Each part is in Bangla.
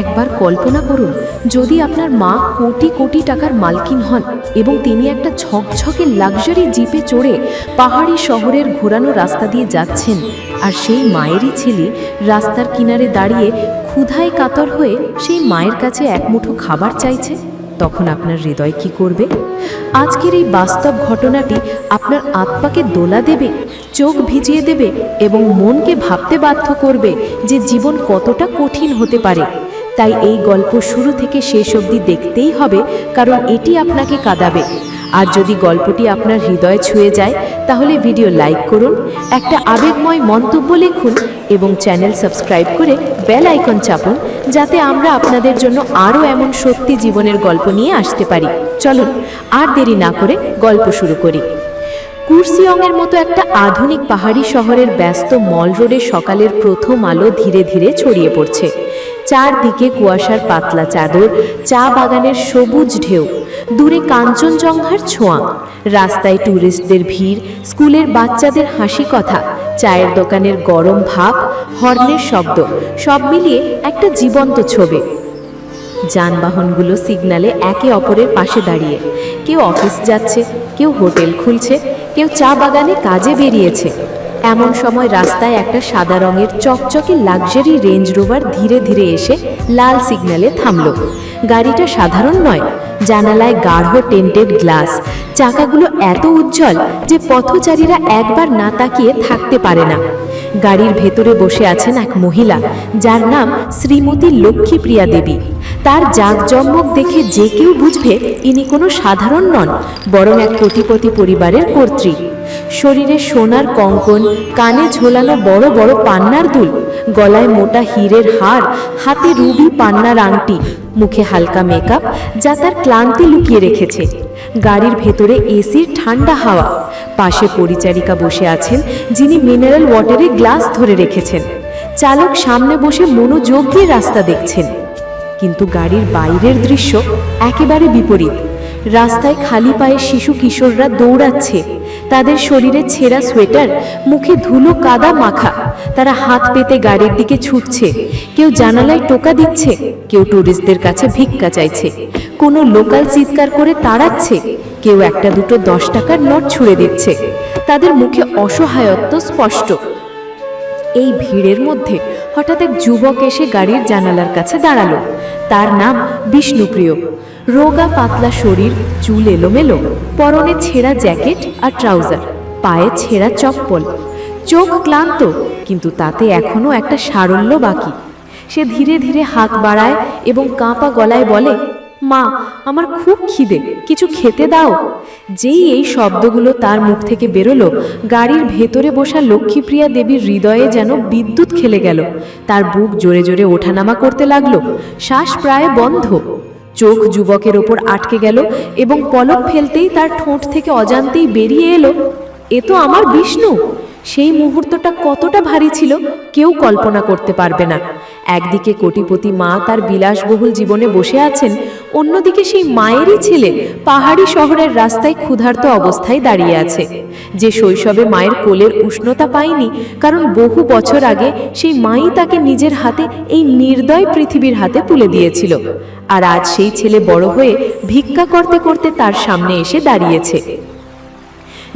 একবার কল্পনা করুন, যদি আপনার মা কোটি কোটি টাকার মালকিন হন এবং তিনি একটা ঝকঝকে লাক্সারি জিপে চড়ে পাহাড়ি শহরের ঘোরানো রাস্তা দিয়ে যাচ্ছেন আর সেই মায়েরই ছেলে রাস্তার কিনারে দাঁড়িয়ে ক্ষুধায় কাতর হয়ে সেই মায়ের কাছে এক মুঠো খাবার চাইছে, তখন আপনার হৃদয় কি করবে? আজকের এই বাস্তব ঘটনাটি আপনার আত্মাকে দোলা দেবে, চোখ ভিজিয়ে দেবে এবং মনকে ভাবতে বাধ্য করবে যে জীবন কতটা কঠিন হতে পারে। তাই এই গল্প শুরু থেকে শেষ অবধি দেখতেই হবে, কারণ এটি আপনাকে কাঁদাবে। আর যদি গল্পটি আপনার হৃদয়ে ছুঁয়ে যায়, তাহলে ভিডিও লাইক করুন, একটা আবেগময় মন্তব্য লিখুন এবং চ্যানেল সাবস্ক্রাইব করে বেল আইকন চাপুন, যাতে আমরা আপনাদের জন্য আরও এমন সত্যি জীবনের গল্প নিয়ে আসতে পারি। চলুন, আর দেরি না করে গল্প শুরু করি। কুর্সিয়ংয়ের মতো একটা আধুনিক পাহাড়ি শহরের ব্যস্ত মল রোডে সকালের প্রথম আলো ধীরে ধীরে ছড়িয়ে পড়ছে। চারদিকে কুয়াশার পাতলা চাদর, চা বাগানের সবুজ ঢেউ, দূরে কাঞ্চনজঙ্ঘার ছোঁয়া, রাস্তায় ট্যুরিস্টদের ভিড়, স্কুলের বাচ্চাদের হাসি কথা, চায়ের দোকানের গরম ভাব, হর্নের শব্দ, সব মিলিয়ে একটা জীবন্ত ছবি। যানবাহনগুলো সিগনালে একে অপরের পাশে দাঁড়িয়ে, কেউ অফিস যাচ্ছে, কেউ হোটেল খুলছে, কেউ চা বাগানে কাজে বেরিয়েছে। এমন সময় রাস্তায় একটা সাদা রঙের চকচকে লাক্সারি রেঞ্জ রোভার ধীরে ধীরে এসে লাল সিগন্যালে থামল। গাড়িটা সাধারণ নয়, জানালায় গাঢ় টেন্টেড গ্লাস। চাকাগুলো এত উজ্জ্বল যে পথচারীরা একবার না তাকিয়ে থাকতে পারে না। গাড়ির ভেতরে বসে আছেন এক মহিলা, যার নাম শ্রীমতী লক্ষ্মীপ্রিয়া দেবী। তার জাঁকজমক দেখে যে কেউ বুঝবে ইনি কোনো সাধারণ নন, বরং এক কোটিপতি পরিবারের কর্ত্রী। শরীরে সোনার কঙ্কন, কানে ঝোলানো বড় বড় পান্নার দুল, গলায় মোটা হীরের হার, হাতে রুবি পান্নার আংটি, মুখে হালকা মেকআপ যা তার ক্লান্তি লুকিয়ে রেখেছে। গাড়ির ভেতরে এসির ঠান্ডা হাওয়া। পাশে পরিচারিকা বসে আছেন, যিনি মিনারেল ওয়াটারে গ্লাস ধরে রেখেছেন। চালক সামনে বসে মনোযোগ দিয়ে রাস্তা দেখছেন। কিন্তু গাড়ির বাইরের দৃশ্য একেবারে বিপরীত। রাস্তায় খালি পায়ে শিশু কিশোররা দৌড়াচ্ছে। তাদের শরীরে ছেঁড়া সোয়েটার, মুখে ধুলো কাদা মাখা। তারা হাত পেতে গাড়ির দিকে ছুটছে। কেউ জানালায় টোকা দিচ্ছে, কেউ টুরিস্টদের কাছে ভিক্ষা চাইছে। কোনো লোকাল চিৎকার করে তাড়াচ্ছে, কেউ একটা দুটো দশ টাকার নোট ছুঁড়ে দিচ্ছে। তাদের মুখে অসহায়ত্ব স্পষ্ট। এই ভিড়ের মধ্যে হঠাৎ এক যুবক এসে গাড়ির জানালার কাছে দাঁড়াল। তার নাম বিষ্ণুপ্রিয়। রোগা পাতলা শরীর, চুল এলোমেলো, পরনে ছেঁড়া জ্যাকেট আর ট্রাউজার, পায়ে ছেঁড়া চপ্পল। চোখ ক্লান্ত, কিন্তু তাতে এখনও একটা সারল্য বাকি। সে ধীরে ধীরে হাত বাড়ায় এবং কাঁপা গলায় বলে, মা, আমার খুব খিদে, কিছু খেতে দাও। যেই এই শব্দগুলো তার মুখ থেকে বেরোলো, গাড়ির ভেতরে বসা লক্ষ্মীপ্রিয়া দেবীর হৃদয়ে যেন বিদ্যুৎ খেলে গেল। তার বুক জোরে জোরে ওঠানামা করতে লাগল। শ্বাস প্রায় বন্ধ। চোখ যুবকের ওপর আটকে গেল এবং পলক ফেলতেই তার ঠোঁট থেকে অজান্তেই বেরিয়ে এলো, এ তো আমার বিষ্ণু। সেই মুহূর্তটা কতটা ভারী ছিল কেউ কল্পনা করতে পারবে না। একদিকে কোটিপতি মা তার বিলাসবহুল জীবনে বসে আছেন, অন্যদিকে সেই মায়েরই ছেলে পাহাড়ি শহরের রাস্তায় ক্ষুধার্ত অবস্থায় দাঁড়িয়ে আছে। যে শৈশবে মায়ের কোলের উষ্ণতা পায়নি, কারণ বহু বছর আগে সেই মাই তাকে নিজের হাতে এই নির্দয় পৃথিবীর হাতে তুলে দিয়েছিল। আর আজ সেই ছেলে বড় হয়ে ভিক্ষা করতে করতে তার সামনে এসে দাঁড়িয়েছে।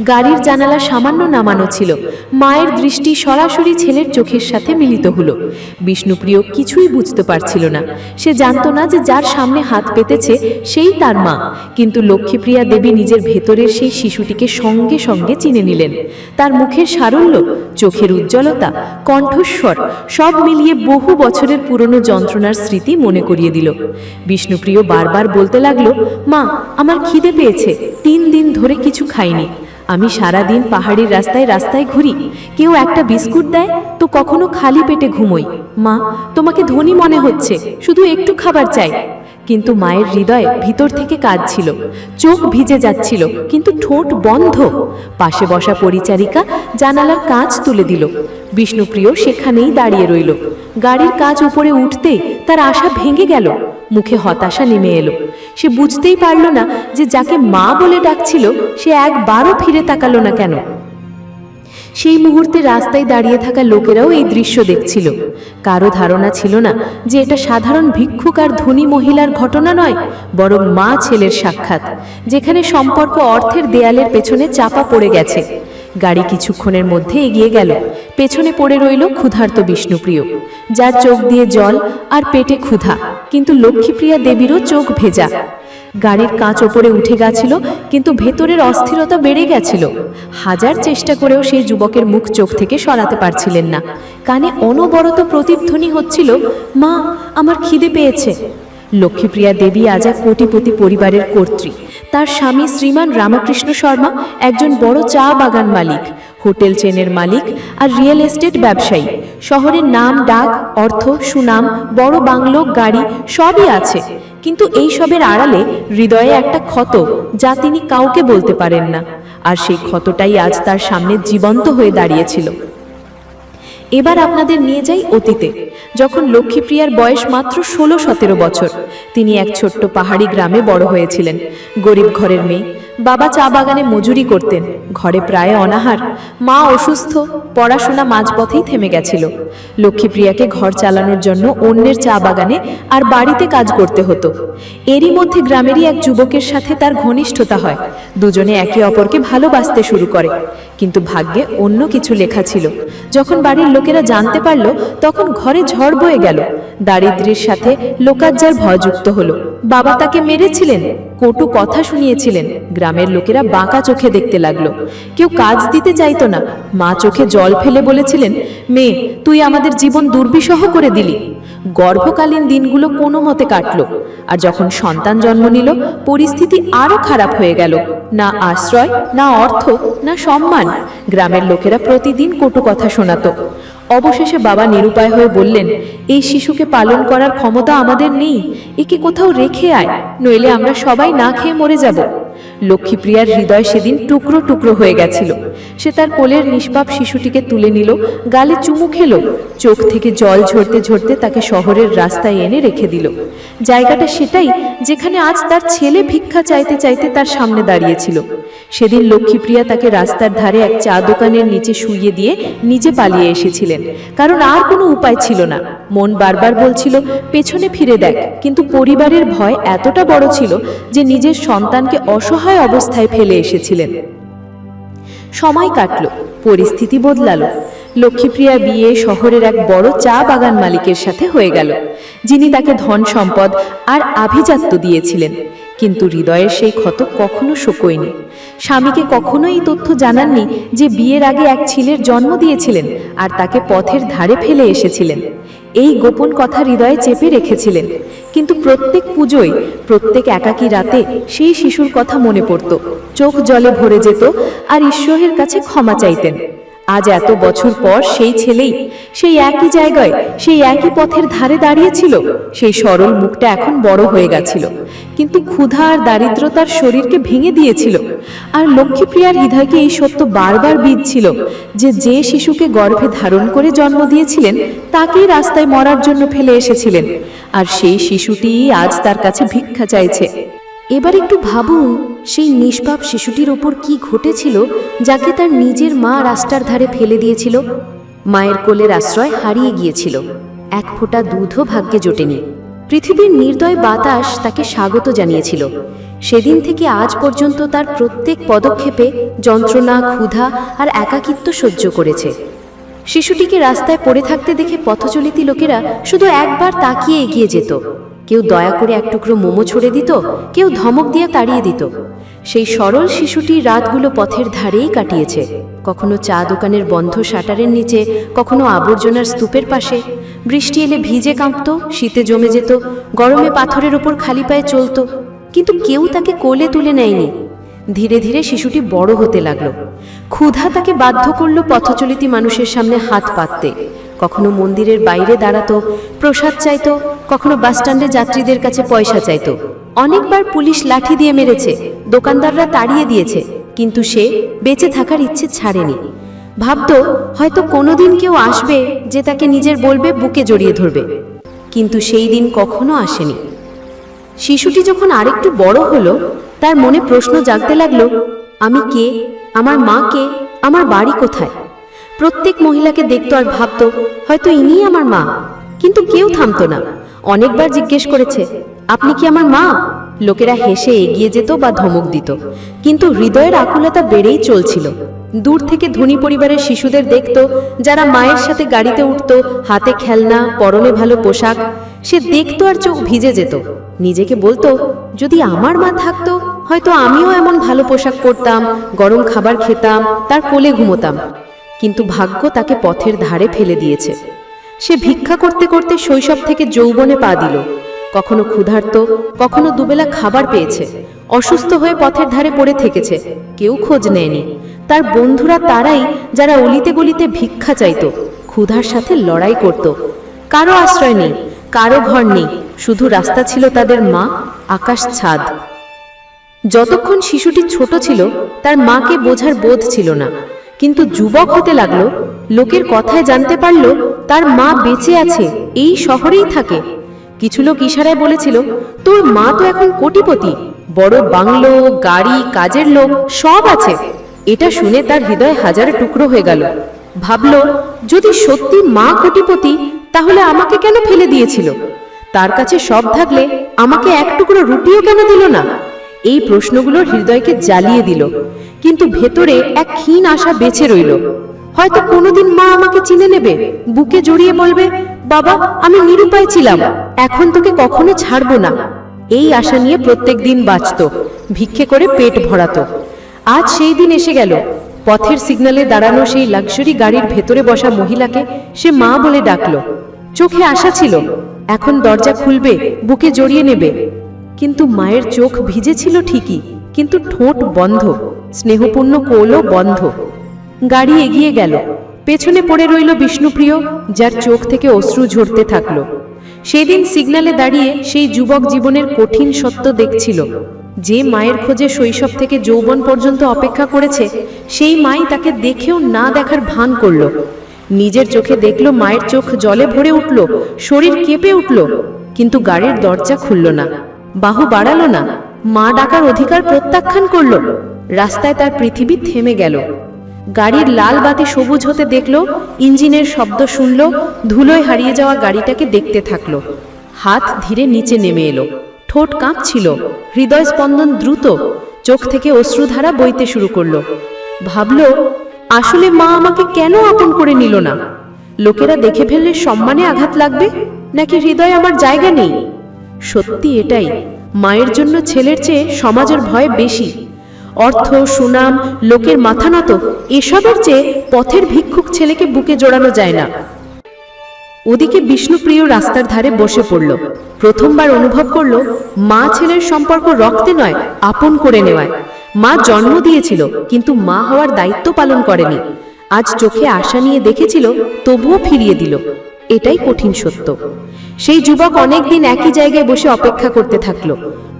গাড়ির জানালা সামান্য নামানো ছিল। মায়ের দৃষ্টি সরাসরি ছেলের চোখের সাথে মিলিত হলো। বিষ্ণুপ্রিয় কিছুই বুঝতে পারছিল না। সে জানতো না যে যার সামনে হাত পেতেছে সেই তার মা। কিন্তু লক্ষ্মীপ্রিয়া দেবী নিজের ভেতরের সেই শিশুটিকে সঙ্গে সঙ্গে চিনে নিলেন। তার মুখের সারল্য, চোখের উজ্জ্বলতা, কণ্ঠস্বর সব মিলিয়ে বহু বছরের পুরনো যন্ত্রণার স্মৃতি মনে করিয়ে দিল। বিষ্ণুপ্রিয় বারবার বলতে লাগল, মা, আমার খিদে পেয়েছে। তিন দিন ধরে কিছু খাইনি। আমি সারা দিন পাহাড়ির রাস্তায় রাস্তায় ঘুরি। কেউ একটা বিস্কুট দেয়, তো কখনো খালি পেটে ঘুমোই। মা, তোমাকে ধনী মনে হচ্ছে, শুধু একটু খাবার চাই। কিন্তু মায়ের হৃদয় ভিতর থেকে কাজ ছিল চোখ ভিজে যাচ্ছিল, কিন্তু ঠোঁট বন্ধ। পাশে বসা পরিচারিকা জানালার কাঁচ তুলে দিল। বিষ্ণুপ্রিয় সেখানেই দাঁড়িয়ে রইল। গাড়ির কাজ উপরে উঠতেই তার আশা ভেঙে গেল। মুখে হতাশা নেমে এলো। সে বুঝতেই পারল না যে যাকে মা বলে ডাকছিল, সে একবারও ফিরে তাকালো না কেন। সেই মুহূর্তে রাস্তায় দাঁড়িয়ে থাকা লোকেরাও এই দৃশ্য দেখছিল। কারও ধারণা ছিল না যে এটা সাধারণ ভিক্ষুক আর ধনী মহিলার ঘটনা নয়, বরং মা ছেলের সাক্ষাৎ, যেখানে সম্পর্ক অর্থের দেয়ালের পেছনে চাপা পড়ে গেছে। গাড়ি কিছুক্ষণের মধ্যে এগিয়ে গেল। পেছনে পড়ে রইল ক্ষুধার্ত বিষ্ণুপ্রিয়। যার চোখ দিয়ে জল আর পেটে ক্ষুধা, কিন্তু লক্ষ্মীপ্রিয়া দেবীরও চোখ ভেজা। গাড়ির কাঁচ ওপরে উঠে গেছিল, কিন্তু ভেতরের অস্থিরতা বেড়ে গেছিল। হাজার চেষ্টা করেও সেই যুবকের মুখ চোখ থেকে সরাতে পারছিলেন না। কানে অনবরত প্রতিধ্বনি হচ্ছিল, মা, আমার খিদে পেয়েছে। লক্ষ্মীপ্রিয়া দেবী আজ এক কোটিপতি পরিবারের কর্ত্রী। তার স্বামী শ্রীমান রামকৃষ্ণ শর্মা একজন বড় চা বাগান মালিক, হোটেল চেনের মালিক আর রিয়েল এস্টেট ব্যবসায়ী। শহরের নাম, ডাক, অর্থ, সুনাম, বড় বাংলো, গাড়ি সবই আছে। কিন্তু এই সবের আড়ালে হৃদয়ে একটা ক্ষত যা তিনি কাউকে বলতে পারেন না। আর সেই ক্ষতটাই আজ তার সামনে জীবন্ত হয়ে দাঁড়িয়েছিল। এবার আপনাদের নিয়ে যাই অতীতে, যখন লক্ষ্মীপ্রিয়ার বয়স মাত্র ষোলো সতেরো বছর। তিনি এক ছোট্ট পাহাড়ি গ্রামে বড় হয়েছিলেন। গরিব ঘরের মেয়ে, বাবা চা বাগানে মজুরি করতেন, ঘরে প্রায় অনাহার, মা অসুস্থ, পড়াশোনা মাঝপথেই থেমে গেছিল। লক্ষ্মীপ্রিয়াকে ঘর চালানোর জন্য অন্যের চা বাগানে আর বাড়িতে কাজ করতে হতো। এরই মধ্যে গ্রামেরই এক যুবকের সাথে তার ঘনিষ্ঠতা হয়। দুজনে একে অপরকে ভালোবাসতে শুরু করে। কিন্তু ভাগ্যে অন্য কিছু লেখা ছিল। যখন বাড়ির লোকেরা জানতে পারল, তখন ঘরে ঝড় বয়ে গেল। দারিদ্র্যের সাথে লোকাজ্জার ভয় যুক্ত হলো। বাবা তাকে মেরেছিলেন, কটু কথা শুনিয়েছিলেন। গ্রামের লোকেরা বাঁকা চোখে দেখতে লাগল। কেউ কাজ দিতে চাইতো না। মা চোখে জল ফেলে বলেছিলেন, মেয়ে, তুই আমাদের জীবন দুর্বিষহ করে দিলি। গর্ভকালীন দিনগুলো কোনো মতে কাটলো। আর যখন সন্তান জন্ম নিল, পরিস্থিতি আরও খারাপ হয়ে গেল। না আশ্রয়, না অর্থ, না সম্মান। গ্রামের লোকেরা প্রতিদিন কটু কথা শোনাতো। অবশেষে বাবা নিরুপায় হয়ে বললেন, এই শিশুকে পালন করার ক্ষমতা আমাদের নেই। একে কোথাও রেখে আয়, নইলে আমরা সবাই না খেয়ে মরে যাব। লক্ষ্মীপ্রিয়ার হৃদয় সেদিন টুকরো টুকরো হয়ে গেছিল। সে তার কোলের নিষ্পাপ শিশুটিকে তুলে নিল, গালে চুমু খেল, চোখ থেকে জল ঝরতে ঝরতে তাকে শহরের রাস্তায় এনে রেখে দিল। জায়গাটা সেটাই যেখানে আজ তার ছেলে ভিক্ষা চাইতে চাইতে তার সামনে দাঁড়িয়েছিল। সেদিন লক্ষ্মীপ্রিয়া তাকে রাস্তার ধারে এক চা দোকানের নিচে শুইয়ে দিয়ে নিজে পালিয়ে এসেছিলেন। কারণ আর কোনো উপায় ছিল না। মন বারবার বলছিল, পেছনে ফিরে দেখ। কিন্তু পরিবারের ভয় এতটা বড় ছিল যে নিজের সন্তানকে অসহায় অবস্থায় ফেলে এসেছিলেন। সময় কাটল, পরিস্থিতি বদলালো। লক্ষ্মীপ্রিয়া বিয়ে শহরের এক বড় চা বাগান মালিকের সাথে হয়ে গেল, যিনি তাকে ধন সম্পদ আর আভিজাত্য দিয়েছিলেন। কিন্তু হৃদয়ের সেই ক্ষত কখনো শোকয়নি। স্বামীকে কখনো এই তথ্য জানাননি যে বিয়ের আগে এক ছেলের জন্ম দিয়েছিলেন আর তাকে পথের ধারে ফেলে এসেছিলেন। এই গোপন কথা হৃদয়ে চেপে রেখেছিলেন। কিন্তু প্রত্যেক পুজোয়, প্রত্যেক একাকী রাতে সেই শিশুর কথা মনে পড়ত। চোখ জলে ভরে যেত আর ঈশ্বরের কাছে ক্ষমা চাইতেন। আজ এত বছর পর সেই ছেলেই সেই একই জায়গায়, সেই একই পথের ধারে দাঁড়িয়েছিল, সেই সরল মুখটা এখন বড় হয়ে গেছিল। কিন্তু ক্ষুধা আর দারিদ্র তার শরীরকে ভেঙে দিয়েছিল। আর লক্ষ্মীপ্রিয়ার হৃদয়কে এই সত্য বারবার বিঁধছিল যে যে শিশুকে গর্ভে ধারণ করে জন্ম দিয়েছিলেন, তাকেই রাস্তায় মরার জন্য ফেলে এসেছিলেন। আর সেই শিশুটিই আজ তার কাছে ভিক্ষা চাইছে। এবার একটু ভাবুন, সেই নিষ্পাপ শিশুটির ওপর কি ঘটেছিল যাকে তার নিজের মা রাস্তার ধারে ফেলে দিয়েছিল? মায়ের কোলের আশ্রয় হারিয়ে গিয়েছিল। এক ফোঁটা দুধও ভাগ্যে জোটেনি। পৃথিবীর নির্দয় বাতাস তাকে স্বাগত জানিয়েছিল। সেদিন থেকে আজ পর্যন্ত তার প্রত্যেক পদক্ষেপে যন্ত্রণা, ক্ষুধা আর একাকিত্ব সহ্য করেছে। শিশুটিকে রাস্তায় পড়ে থাকতে দেখে পথচলিতি লোকেরা শুধু একবার তাকিয়ে এগিয়ে যেত। কেউ দয়া করে এক টুকরো মোমো ছড়ে দিত, কেউ ধমক দিয়ে তাড়িয়ে দিত। সেই সরল শিশুটি রাতগুলো পথের ধারেই কাটিয়েছে। কখনো চা দোকানের বন্ধ শাটারের নিচে, কখনো আবর্জনার স্তূপের পাশে। বৃষ্টি এলে ভিজে কাঁপত, শীতে জমে যেত, গরমে পাথরের ওপর খালি পায়ে চলত। কিন্তু কেউ তাকে কোলে তুলে নেয়নি। ধীরে ধীরে শিশুটি বড় হতে লাগল। ক্ষুধা তাকে বাধ্য করল পথচলিতি মানুষের সামনে হাত পাততে। কখনো মন্দিরের বাইরে দাঁড়াতো, প্রসাদ চাইতো, কখনো বাসস্ট্যান্ডে যাত্রীদের কাছে পয়সা চাইতো। অনেকবার পুলিশ লাঠি দিয়ে মেরেছে, দোকানদাররা তাড়িয়ে দিয়েছে, কিন্তু সে বেঁচে থাকার ইচ্ছে ছাড়েনি। ভাবতো, হয়তো কোনোদিন কেউ আসবে যে তাকে নিজের বলবে বুকে জড়িয়ে ধরবে। কিন্তু সেই দিন কখনো আসেনি। শিশুটি যখন আরেকটু বড় হলো, তার মনে প্রশ্ন জাগতে লাগল, আমি কে? আমার মা কে? আমার বাড়ি কোথায়? প্রত্যেক মহিলাকে দেখতো আর ভাবতো, হয়তো ইনিই আমার মা। কিন্তু কেউ থামতো না। অনেকবার জিজ্ঞেস করেছে, আপনি কি আমার মা? লোকেরা হেসে এগিয়ে যেত বা ধমক দিত। কিন্তু হৃদয়ের আকুলতা বেড়েই চলছিল। দূর থেকে ধনী পরিবারের শিশুদের দেখত, যারা মায়ের সাথে গাড়িতে উঠতো, হাতে খেলনা, পরনে ভালো পোশাক, সে দেখতো আর চোখ ভিজে যেত। নিজেকে বলতো, যদি আমার মা থাকতো, হয়তো আমিও এমন ভালো পোশাক পরতাম, গরম খাবার খেতাম, তার কোলে ঘুমোতাম। কিন্তু ভাগ্য তাকে পথের ধারে ফেলে দিয়েছে। সে ভিক্ষা করতে করতে শৈশব থেকে যৌবনে পা দিল। কখনো ক্ষুধার্ত, কখনো দুবেলা খাবার পেয়েছে। অসুস্থ হয়ে পথের ধারে পড়ে থেকেছে। কেউ খোঁজ নেয়নি। তার বন্ধুরা তারাই যারা অলিতে গলিতে ভিক্ষা চাইতো, ক্ষুধার সাথে লড়াই করত। কারও আশ্রয় নেই, কারও ঘর নেই। শুধু রাস্তা ছিল তাদের মা, আকাশ ছাদ। যতক্ষণ শিশুটি ছোট ছিল, তার মাকে বোঝার বোধ ছিল না। কিন্তু যুবক হতে লাগল, লোকের কথায় জানতে পারল তার মা বেঁচে আছে, এই শহরেই থাকে। কিছু লোক ইশারায় বলেছিল, তোর মা তো এখন কোটিপতি, বড় বাংলো, গাড়ি, কাজের লোক, সব আছে। এটা শুনে তার হৃদয় হাজার টুকরো হয়ে গেল। ভাবলো, যদি সত্যি মা কোটিপতি, তাহলে আমাকে কেন ফেলে দিয়েছিল? তার কাছে সব থাকলে আমাকে এক টুকরো রুটিও কেন দিল না? এই প্রশ্নগুলো হৃদয়কে জ্বালিয়ে দিল। কিন্তু ভেতরে এক ক্ষীণ আশা বেঁচে রইল। হয়তো কোনোদিন মা আমাকে চিনে নেবে, বুকে জড়িয়ে বলবে, বাবা, আমি নিরুপায় ছিলাম, এখন তোকে কখনো ছাড়বো না। এই আশা নিয়ে প্রত্যেক দিন বাঁচত, ভিক্ষে করে পেট ভরাতো। আজ সেই দিন এসে গেল। পথের সিগনালে দাঁড়ানো সেই লাক্সারি গাড়ির ভেতরে বসা মহিলাকে সে মা বলে ডাকলো। চোখে আশা ছিল, এখন দরজা খুলবে, বুকে জড়িয়ে নেবে। কিন্তু মায়ের চোখ ভিজেছিল ঠিকই, কিন্তু ঠোঁট বন্ধ। স্নেহপূর্ণ কোলও বন্ধ গাড়ি এগিয়ে গেল। পেছনে পড়ে রইল বিষ্ণুপ্রিয়, যার চোখ থেকে অশ্রু ঝরতে থাকল। সেদিন সিগন্যালে দাঁড়িয়ে সেই যুবক জীবনের কঠিন সত্য দেখছিল। যে মায়ের খোঁজে শৈশব থেকে যৌবন পর্যন্ত অপেক্ষা করেছে, সেই মাই তাকে দেখেও না দেখার ভান করল। নিজের চোখে দেখল মায়ের চোখ জলে ভরে উঠল, শরীর কেঁপে উঠল, কিন্তু গাড়ির দরজা খুলল না। বাহু বাড়ালো না। মা ডাকার অধিকার প্রত্যাখ্যান করল। রাস্তায় তার পৃথিবী থেমে গেল। গাড়ির লাল বাতি সবুজ হতে দেখল, ইঞ্জিনের শব্দ শুনল, ধুলোয় হারিয়ে যাওয়া গাড়িটাকে দেখতে থাকল। হাত ধীরে নিচে নেমে এলো। ঠোঁট কাঁপছিল। হৃদয় স্পন্দন দ্রুত। চোখ থেকে অশ্রুধারা বইতে শুরু করল। ভাবল, আসলে মা আমাকে কেন আপন করে নিল না? লোকেরা দেখে ফেললে সম্মানে আঘাত লাগবে? নাকি হৃদয় আমার জায়গা নেই? সত্যি এটাই। মায়ের জন্য ছেলের চেয়ে সমাজের ভয় বেশি। অর্থ, সুনাম, লোকের মাথা নত, এসবের চেয়ে পথের ভিক্ষুক ছেলেকে বুকে জোড়ানো যায় না। ওদিকে বিষ্ণুপ্রিয় রাস্তার ধারে বসে পড়ল। প্রথমবার অনুভব করল, মা ছেলের সম্পর্ক রক্তে নয়, আপন করে নেওয়ায়। মা জন্ম দিয়েছিল, কিন্তু মা হওয়ার দায়িত্ব পালন করেনি। আজ চোখে আশা নিয়ে দেখেছিল, তবুও ফিরিয়ে দিল। এটাই কঠিন সত্য। সেই যুবক অনেকদিন একই জায়গায় বসে অপেক্ষা করতে থাকল।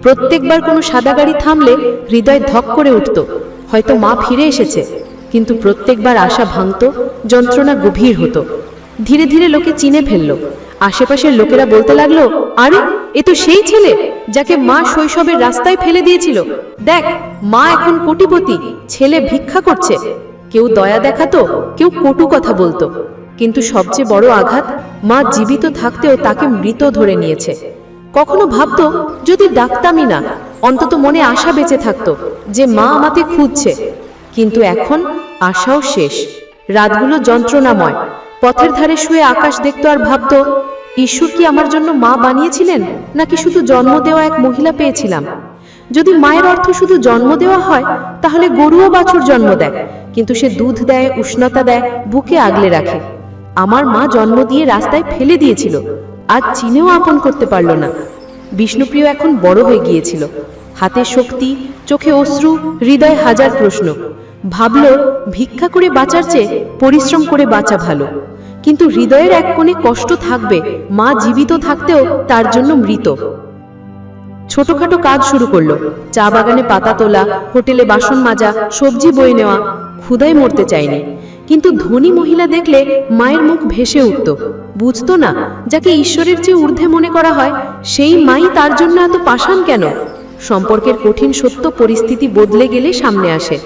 প্রত্যেকবার কোনো সাদা গাড়ি থামলে হৃদয় ধক করে উঠত। হয়তো মা ফিরে এসেছে, কিন্তু প্রত্যেকবার আশা ভাঙত, যন্ত্রণা গভীর হতো। ধীরে ধীরে লোকে চিনে ফেলল। আশেপাশের লোকেরা বলতে লাগল, আরে, এ তো সেই ছেলে যাকে মা শৈশবের রাস্তায় ফেলে দিয়েছিল। দেখ, মা এখন কোটিপতি, ছেলে ভিক্ষা করছে। কেউ দয়া দেখাতো, কেউ কটু কথা বলতো। কিন্তু সবচেয়ে বড় আঘাত, মা জীবিত থাকতেও তাকে মৃত ধরে নিয়েছে। কখনো ভাবতো, যদি ডাকতামই না, অন্তত মনে আশা বেঁচে থাকতো যে মা আমাকে খুঁজছে। কিন্তু এখন আশাও শেষ। রাতগুলো যন্ত্রণাময়। পথের ধারে শুয়ে আকাশ দেখতো আর ভাবতো, ঈশ্বর কি আমার জন্য মা বানিয়েছিলেন, নাকি শুধু জন্ম দেওয়া এক মহিলা পেয়েছিলাম? যদি মায়ের অর্থ শুধু জন্ম দেওয়া হয়, তাহলে গরুও বাছুর জন্ম দেয়, কিন্তু সে দুধ দেয়, উষ্ণতা দেয়, বুকে আগলে রাখে। আমার মা জন্ম দিয়ে রাস্তায় ফেলে দিয়েছিল, আর চিনেও আপন করতে পারল না। বিষ্ণুপ্রিয় এখন বড় হয়ে গিয়েছিল। হাতে শক্তি, চোখে অশ্রু, হৃদয় হাজার প্রশ্ন। ভাবল, ভিক্ষা করে বাঁচার চেয়ে পরিশ্রম করে বাঁচা ভালো। কিন্তু হৃদয়ের এক কোণে কষ্ট থাকবে, মা জীবিত থাকতেও তার জন্য মৃত। ছোটখাটো কাজ শুরু করল। চা বাগানে পাতা তোলা, হোটেলে বাসন মাজা, সবজি বয়ে নেওয়া ক্ষুদায় মরতে চায়নি। কিন্তু ধনী মহিলা দেখলে মায়ের মুখ ভেসে উঠত। বুঝতো না, যাকে ঈশ্বরের চেয়ে ঊর্ধ্বে মনে করা হয়, সেই মাই তার জন্য এত পাষাণ কেন? সম্পর্কের কঠিন সত্য পরিস্থিতি বদলে গেলে সামনে আসে।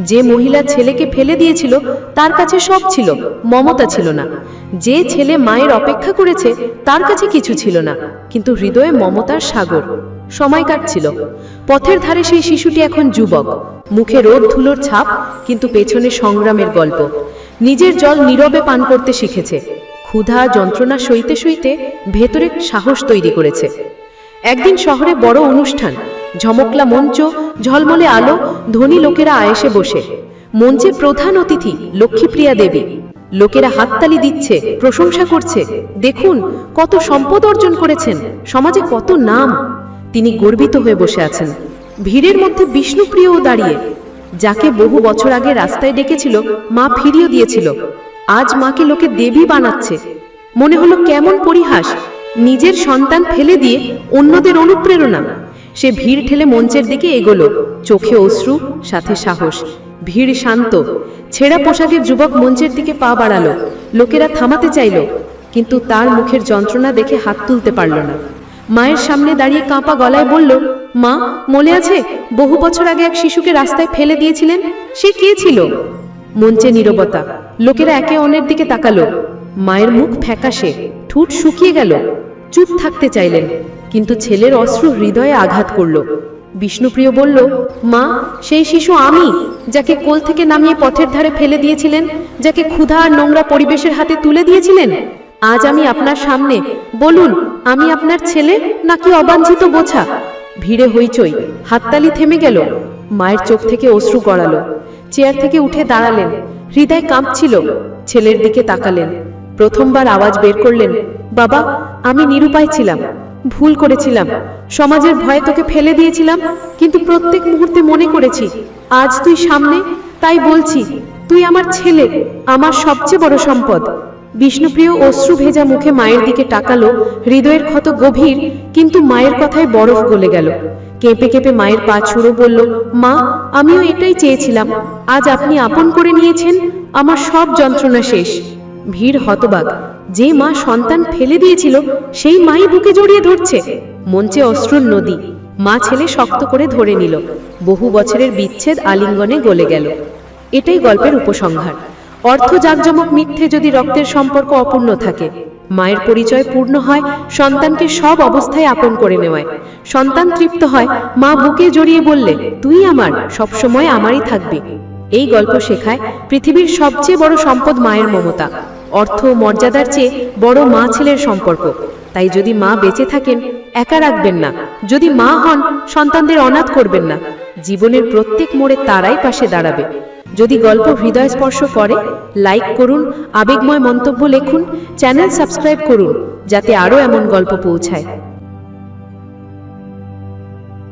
যে মহিলা ছেলেকে ফেলে দিয়েছিল, তার কাছে সব ছিল, মমতা ছিল না। যে ছেলে মায়ের অপেক্ষা করেছে, তার কাছে কিছু ছিল না, কিন্তু হৃদয়ে মমতার সাগর। সময় কাটছিল। পথের ধারে সেই শিশুটি এখন যুবক। মুখে রোদ, ধুলোর ছাপ, কিন্তু পেছনে সংগ্রামের গল্প। নিজের জল নীরবে পান করতে শিখেছে। ক্ষুধা, যন্ত্রণা সইতে সইতে ভেতরে সাহস তৈরি করেছে। একদিন শহরে বড় অনুষ্ঠান। ঝমকলা মঞ্চ, ঝলমলে আলো, ধনী লোকেরা আয়েসে বসে। মঞ্চে প্রধান অতিথি লক্ষ্মীপ্রিয়া দেবী। লোকেরা হাততালি দিচ্ছে, প্রশংসা করছে। দেখুন, কত সম্পদ অর্জন করেছেন। সমাজে কত নাম। তিনি গর্বিত হয়ে বসে আছেন। ভিড়ের মধ্যে বিষ্ণুপ্রিয়ও দাঁড়িয়ে, যাকে বহু বছর আগে রাস্তায় ডেকেছিল, মা ফিরিয়ে দিয়েছিল। আজ মাকে লোকে দেবী বানাচ্ছে। মনে হলো কেমন পরিহাস, নিজের সন্তান ফেলে দিয়ে অন্যদের অনুপ্রেরণা। সে ভিড় ঠেলে মঞ্চের দিকে এগোলো, চোখে অশ্রু, সাথে সাহস। ভিড় শান্ত, ছেঁড়া পোশাকের যুবক মঞ্চের দিকে পা বাড়ালো। লোকেরা থামাতে চাইল, কিন্তু তার মুখের যন্ত্রণা দেখে হাত তুলতে পারল না। মায়ের সামনে দাঁড়িয়ে কাঁপা গলায় বলল, মা, মনে আছে বহু বছর আগে এক শিশুকে রাস্তায় ফেলে দিয়েছিলেন? সে কে ছিল? মঞ্চে নীরবতা। লোকেরা একে অন্যের দিকে তাকালো। মায়ের মুখ ফ্যাকাশে, ঠোঁট শুকিয়ে গেল। চুপ থাকতে চাইলেন, কিন্তু ছেলের অশ্রু হৃদয়ে আঘাত করল। বিষ্ণুপ্রিয় বলল, মা, সেই শিশু আমি, যাকে কোল থেকে নামিয়ে পথের ধারে ফেলে দিয়েছিলেন, যাকে ক্ষুধা আর নোংরা পরিবেশের হাতে তুলে দিয়েছিলেন? আজ আমি আপনার সামনে বলুন, আমি আপনার ছেলে নাকি অবাঞ্ছিত বোঝা? ভিড়ে হইচই, হাততালি থেমে গেল, মায়ের চোখ থেকে অশ্রু গড়ালো, চেয়ার থেকে উঠে দাঁড়ালেন, হৃদয় কাঁপছিল, ছেলের দিকে তাকালেন, প্রথমবার আওয়াজ বের করলেন, বাবা, আমি নিরুপায় ছিলাম, ভুল করেছিলাম, সমাজের ভয়ে তোকে ফেলে দিয়েছিলাম, কিন্তু প্রত্যেক মুহূর্তে মনে করেছি, আজ তুই সামনে, তাই বলছি, তুই আমার ছেলে, আমার সবচেয়ে বড় সম্পদ। বিষ্ণুপ্রিয় অশ্রু ভেজা মুখে মায়ের দিকে তাকালো, হৃদয়ের ক্ষত গভীর, কিন্তু মায়ের কথায় বরফ গলে গেল। কেঁপে কেঁপে মায়ের পা ছুঁড়ো বলল, মা, আমিও এটাই চেয়েছিলাম। আজ আপনি আপন করে নিয়েছেন, আমার সব যন্ত্রণা শেষ। ভিড় হতবাক। যে মা সন্তান ফেলে দিয়েছিল, সেই মাই বুকে জড়িয়ে ধরছে। মঞ্চে অশ্রুর নদী। মা ছেলে শক্ত করে ধরে নিল। বহু বছরের বিচ্ছেদ আলিঙ্গনে গলে গেল। এটাই গল্পের উপসংহার। অর্থ জাকজমক মিথ্যে যদি রক্তের সম্পর্ক অপূর্ণ থাকে, মায়ের পরিচয় পূর্ণ হয়, সন্তানকে সব অবস্থায় আপন করে নেওয়ায়। সন্তান তৃপ্ত হয়, মা বুকে জড়িয়ে বললে, তুই আমার, সবসময় আমারই থাকবি। এই গল্প শেখায় পৃথিবীর সবচেয়ে বড় সম্পদ মায়ের মমতা। অর্থ মর্যাদার চেয়ে বড় মা ছেলের সম্পর্ক। তাই যদি মা বেঁচে থাকেন, একা রাখবেন না। যদি মা হন, সন্তানদের অনাথ করবেন না। জীবনের প্রত্যেক মোড়ে তারাই পাশে দাঁড়াবে। যদি গল্প হৃদয় স্পর্শ করে, লাইক করুন, আবেগময় মন্তব্য লিখুন, চ্যানেল সাবস্ক্রাইব করুন, যাতে আরও এমন গল্প পৌঁছায়।